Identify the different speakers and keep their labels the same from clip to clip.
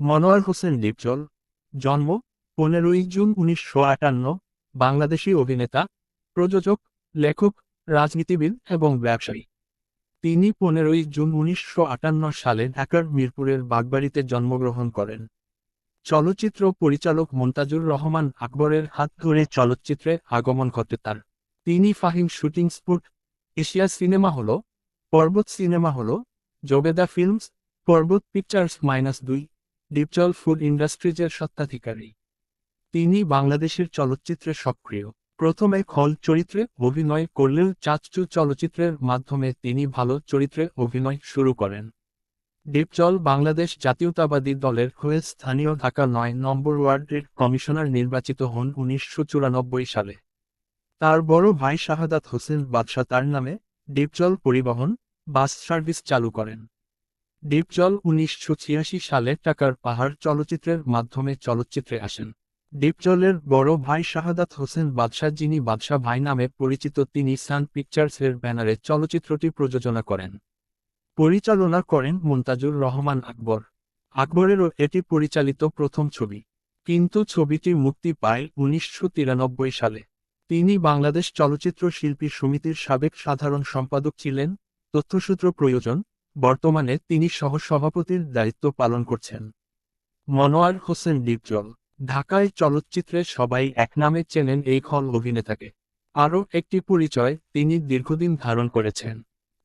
Speaker 1: মনোয়ার হোসেন ডিপজল জন্ম, পনেরোই জুন উনিশশো আটান্ন, বাংলাদেশী অভিনেতা, প্রযোজক, লেখক, রাজনীতিবিদ এবং ব্যবসায়ী। তিনি পনেরোই জুন উনিশশো আটান্ন সালে ঢাকার মিরপুরের বাগবাড়িতে জন্মগ্রহণ করেন। চলচ্চিত্র পরিচালক মন্তাজুর রহমান আকবরের হাত ধরে চলচ্চিত্রে আগমন ঘটে তার। তিনি Fahim shooting spot, Asia cinema hall, Parbat cinema hall, Jobeda films, Parbat pictures minus দুই ডিপজল ফুড ইন্ডাস্ট্রিজের স্বত্বাধিকারী। তিনি বাংলাদেশের চলচ্চিত্রে সক্রিয়। প্রথমে খল চরিত্রে অভিনয় করলেও চাচচু চলচ্চিত্রের মাধ্যমে তিনি ভালো চরিত্রে অভিনয় শুরু করেন। ডিপজল বাংলাদেশ জাতীয়তাবাদী দলের হয়ে স্থানীয় ঢাকা নয় নম্বর ওয়ার্ডের কমিশনার নির্বাচিত হন উনিশশো চুরানব্বই সালে। তার বড় ভাই শাহাদাত হোসেন বাদশাহ তার নামে ডিপজল পরিবহন, বাস সার্ভিস চালু করেন। ডিপজল উনিশশো ছিয়াশি সালে টাকার পাহাড় চলচ্চিত্রের মাধ্যমে চলচ্চিত্রে আসেন। ডিপজলের বড় ভাই শাহাদাত হোসেন বাদশাহ যিনি বাদশাহ ভাই নামে পরিচিত, তিনি সান পিকচার্সের ব্যানারে চলচ্চিত্রটি প্রযোজনা করেন। পরিচালনা করেন মুনতাজুর রহমান আকবর। আকবরেরও এটি পরিচালিত প্রথম ছবি। কিন্তু ছবিটি মুক্তি পায় উনিশশো তিরানব্বই সালে। তিনি বাংলাদেশ চলচ্চিত্র শিল্পী সমিতির সাবেক সাধারণ সম্পাদক ছিলেন। তথ্যসূত্র প্রয়োজন বর্তমানে তিনি সহসভাপতির দায়িত্ব পালন করছেন। মনোয়ার হোসেন ডিপজল ঢাকায় চলচ্চিত্রে সবাই এক নামে চেনেন এই খল অভিনেতাকে। আরও একটি পরিচয় তিনি দীর্ঘদিন ধারণ করেছেন।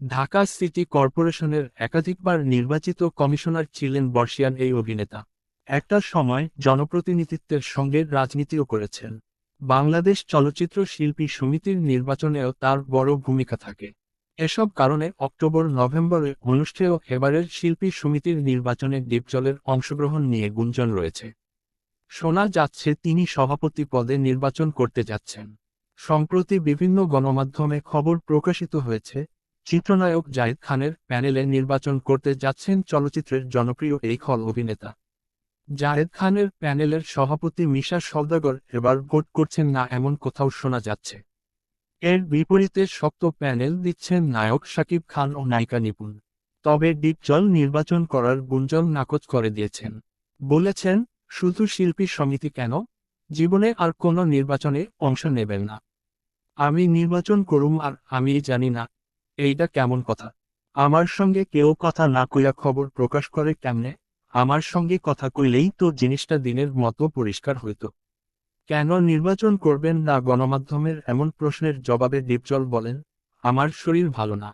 Speaker 1: ঢাকা সিটি কর্পোরেশনের একাধিকবার নির্বাচিত কমিশনার ছিলেন বর্ষিয়ান এই অভিনেতা। একটা সময় জনপ্রতিনিধিত্বের সঙ্গে রাজনীতিও করেছেন। বাংলাদেশ চলচ্চিত্র শিল্পী সমিতির নির্বাচনেও তার বড় ভূমিকা থাকে। এসব কারণে অক্টোবর, নভেম্বরে অনুষ্ঠেয় এবারের শিল্পী সমিতির নির্বাচনে ডিপজলের অংশগ্রহণ নিয়ে গুঞ্জন রয়েছে। শোনা যাচ্ছে তিনি সভাপতি পদে নির্বাচন করতে যাচ্ছেন। সম্প্রতি বিভিন্ন গণমাধ্যমে খবর প্রকাশিত হয়েছে, চিত্রনায়ক জাহিদ খানের প্যানেলে নির্বাচন করতে যাচ্ছেন চলচ্চিত্রের জনপ্রিয় এই খল অভিনেতা। জাহেদ খানের প্যানেলের সভাপতি মিশা সওদাগর এবার ভোট করছেন না এমন কোথাও শোনা যাচ্ছে। এর বিপরীতে শক্ত প্যানেল দিচ্ছেন নায়ক শাকিব খান ও নায়িকা নিপুণ। তবে ডিপজল নির্বাচন করার গুঞ্জন নাকচ করে দিয়েছেন। বলেছেন, শুধু শিল্পী সমিতি কেন? জীবনে আর কোনো নির্বাচনে অংশ নেবেন না। আমি নির্বাচন করুম আর আমি জানি না, এইটা কেমন কথা। আমার সঙ্গে কেউ কথা না কইয়া খবর প্রকাশ করে কেমনে? আমার সঙ্গে কথা কইলেই তো জিনিসটা দিনের মতো পরিষ্কার হইত। কেন নির্বাচন করবেন না গণমাধ্যমের এমন প্রশ্নের জবাবে দীপজল বলেন, আমার শরীর ভালো না।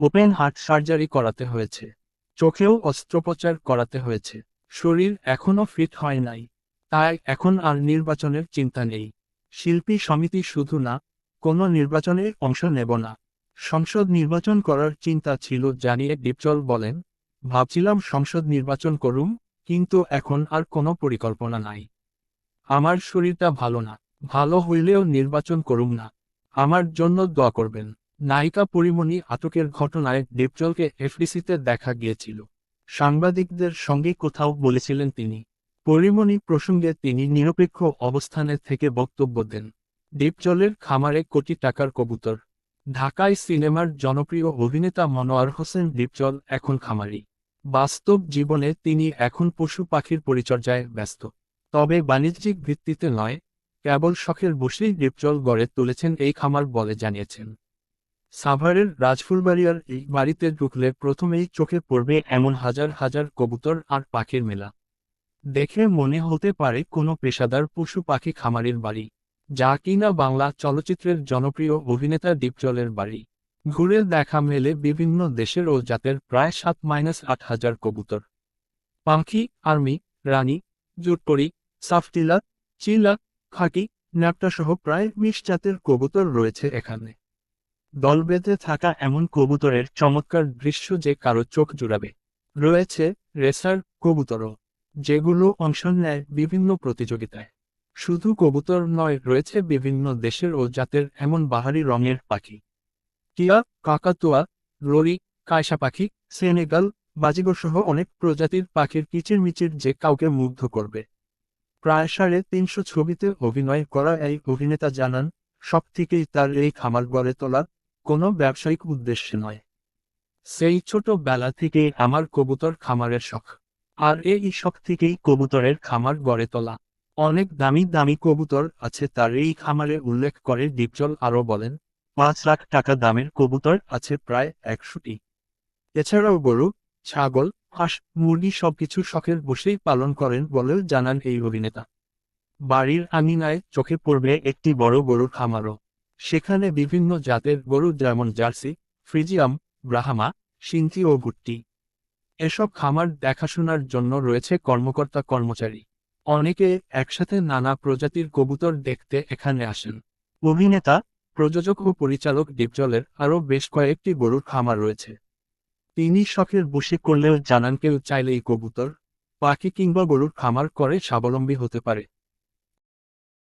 Speaker 1: ওপেন হার্ট সার্জারি করাতে হয়েছে। চোখেও অস্ত্রোপচার করাতে হয়েছে। শরীর এখনও ফিট হয় নাই। তাই এখন আর নির্বাচনের চিন্তা নেই। শিল্পী সমিতি শুধু না, কোনো নির্বাচনে অংশ নেব না। সংসদ নির্বাচন করার চিন্তা ছিল জানিয়ে ডিপজল বলেন, ভাবছিলাম সংসদ নির্বাচন করুম, কিন্তু এখন আর কোনো পরিকল্পনা নাই। আমার শরীরটা ভালো না, ভালো হইলেও নির্বাচন করুম না। আমার জন্য দোয়া করবেন। নায়িকা পরিমণি আটকের ঘটনায় ডিপজলকে এফডিসিতে দেখা গিয়েছিল। সাংবাদিকদের সঙ্গে কোথাও বলেছিলেন তিনি। পরিমণি প্রসঙ্গে তিনি নিরপেক্ষ অবস্থানে থেকে বক্তব্য দেন। ডিপজলের খামারে কোটি টাকার কবুতর। ঢাকায় সিনেমার জনপ্রিয় অভিনেতা মনোয়ার হোসেন ডিপজল এখন খামারি। বাস্তব জীবনে তিনি এখন পশু পাখির পরিচর্যায় ব্যস্ত। তবে বাণিজ্যিক ভিত্তিতে নয়, কেবল শখের বসেই ডিপজল গড়ে তুলেছেন এই খামার বলে জানিয়েছেন। সাভারের রাজফুলবাড়িয়ার এই বাড়িতে ঢুকলে প্রথমেই চোখে পড়বে এমন হাজার হাজার কবুতর আর পাখির মেলা। দেখে মনে হতে পারে কোনো পেশাদার পশু পাখি খামারের বাড়ি, যা কিনা বাংলা চলচ্চিত্রের জনপ্রিয় অভিনেতা ডিপজলের বাড়ি। ঘুরে দেখা মেলে বিভিন্ন দেশের ও জাতের প্রায় সাত মাইনাস আট হাজার কবুতর। পাখি, আর্মি, রানী জুটকড়ি সাফটিলা, চিলা খাকি ন্যাপটা সহ প্রায় বিশ জাতের কবুতর রয়েছে এখানে। দল বেঁধে থাকা এমন কবুতরের চমৎকার দৃশ্য যে কারও চোখ জুড়াবে। রয়েছে রেসার কবুতরও, যেগুলো অংশ নেয় বিভিন্ন প্রতিযোগিতায়। শুধু কবুতর নয়, রয়েছে বিভিন্ন দেশের ও জাতের এমন বাহারি রঙের পাখি। টিয়া কাকাতুয়া, ররি, কায়সা পাখি, সেনেগাল বাজিগর সহ অনেক প্রজাতির পাখির কিচিরমিচির যে কাউকে মুগ্ধ করবে। প্রায় সাড়ে তিনশো ছবিতে অভিনয় করা এই অভিনেতা জানান সব থেকেই তার এই খামার গড়ে তোলা কোনো ব্যবসায়িক উদ্দেশ্যে নয়। সেই ছোট বেলা থেকে আমার কবুতর খামারের শখ। আর এই শখ থেকেই কবুতরের খামার গড়ে তোলা। অনেক দামি দামি কবুতর আছে তার এই খামারে উল্লেখ করে ডিপজল আরও বলেন, পাঁচ লাখ টাকা দামের কবুতর আছে প্রায় একশোটি। এছাড়াও গরু, ছাগল হাঁস, মুরগি সবকিছু শখের বসেই পালন করেন বলেও জানান এই অভিনেতা। বাড়ির আঙিনায় চোখে পড়বে একটি বড় গরুর খামারও। সেখানে বিভিন্ন জাতের গরু যেমন জার্সি, ফ্রিজিয়াম, ব্রাহামা, সিন্থি ও গুট্টি। এসব খামার দেখাশোনার জন্য রয়েছে কর্মকর্তা কর্মচারী। অনেকে একসাথে নানা প্রজাতির কবুতর দেখতে এখানে আসেন। অভিনেতা, প্রযোজক ও পরিচালক ডিপজলের আরও বেশ কয়েকটি গরুর খামার রয়েছে। তিনি শখের বসে করলেও জানান কেউ চাইলে এই কবুতর, পাখি কিংবা গরুর খামার করে স্বাবলম্বী হতে পারে।